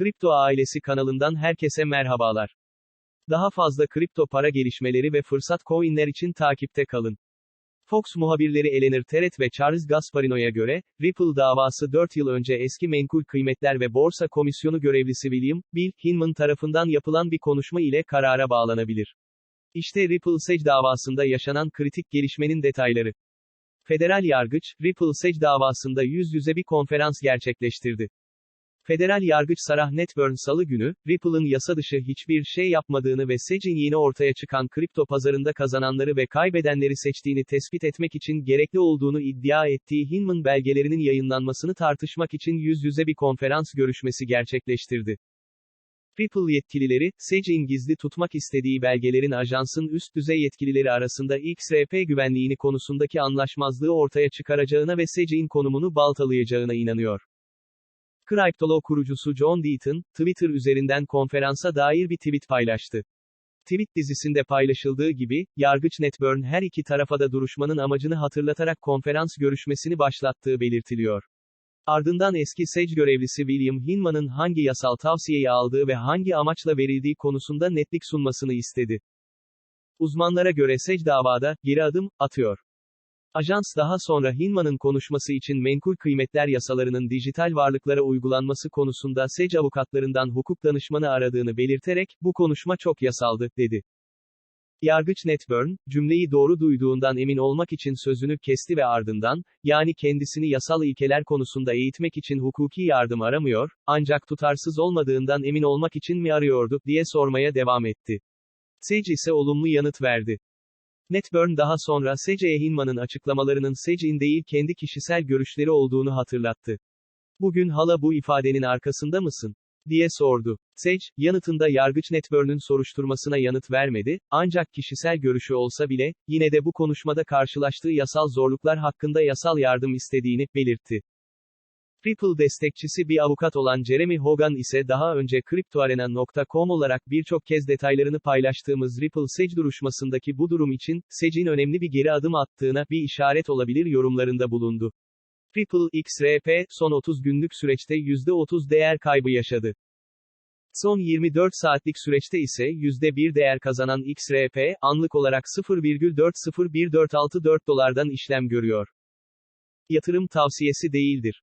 Kripto Ailesi kanalından herkese merhabalar. Daha fazla kripto para gelişmeleri ve fırsat coinler için takipte kalın. Fox muhabirleri Eleanor Teret ve Charles Gasparino'ya göre, Ripple davası 4 yıl önce eski menkul kıymetler ve borsa komisyonu görevlisi William, Bill Hinman tarafından yapılan bir konuşma ile karara bağlanabilir. İşte Ripple SEC davasında yaşanan kritik gelişmenin detayları. Federal yargıç, Ripple SEC davasında yüz yüze bir konferans gerçekleştirdi. Federal yargıç Sarah Netburn salı günü, Ripple'ın yasa dışı hiçbir şey yapmadığını ve SEC'in yeni ortaya çıkan kripto pazarında kazananları ve kaybedenleri seçtiğini tespit etmek için gerekli olduğunu iddia ettiği Hinman belgelerinin yayınlanmasını tartışmak için yüz yüze bir konferans görüşmesi gerçekleştirdi. Ripple yetkilileri, SEC'in gizli tutmak istediği belgelerin ajansın üst düzey yetkilileri arasında XRP güvenliğini konusundaki anlaşmazlığı ortaya çıkaracağına ve SEC'in konumunu baltalayacağına inanıyor. Cryptolo kurucusu John Deaton, Twitter üzerinden konferansa dair bir tweet paylaştı. Tweet dizisinde paylaşıldığı gibi, yargıç Netburn her iki tarafa da duruşmanın amacını hatırlatarak konferans görüşmesini başlattığı belirtiliyor. Ardından eski SEC görevlisi William Hinman'ın hangi yasal tavsiyeyi aldığı ve hangi amaçla verildiği konusunda netlik sunmasını istedi. Uzmanlara göre SEC davada, geri adım, atıyor. Ajans daha sonra Hinman'ın konuşması için menkul kıymetler yasalarının dijital varlıklara uygulanması konusunda SEC avukatlarından hukuk danışmanı aradığını belirterek, bu konuşma çok yasaldı, dedi. Yargıç Netburn, cümleyi doğru duyduğundan emin olmak için sözünü kesti ve ardından, yani kendisini yasal ilkeler konusunda eğitmek için hukuki yardım aramıyor, ancak tutarsız olmadığından emin olmak için mi arıyordu, diye sormaya devam etti. Sage ise olumlu yanıt verdi. Netburn daha sonra Sage'e Hinman'ın açıklamalarının Sage'in değil kendi kişisel görüşleri olduğunu hatırlattı. Bugün hala bu ifadenin arkasında mısın? diye sordu. Sage, yanıtında yargıç Netburn'un soruşturmasına yanıt vermedi, ancak kişisel görüşü olsa bile, yine de bu konuşmada karşılaştığı yasal zorluklar hakkında yasal yardım istediğini belirtti. Ripple destekçisi bir avukat olan Jeremy Hogan ise daha önce CryptoArena.com olarak birçok kez detaylarını paylaştığımız Ripple SEC duruşmasındaki bu durum için, SEC'in önemli bir geri adım attığına bir işaret olabilir yorumlarında bulundu. Ripple XRP, son 30 günlük süreçte %30 değer kaybı yaşadı. Son 24 saatlik süreçte ise %1 değer kazanan XRP, anlık olarak 0,401464 dolardan işlem görüyor. Yatırım tavsiyesi değildir.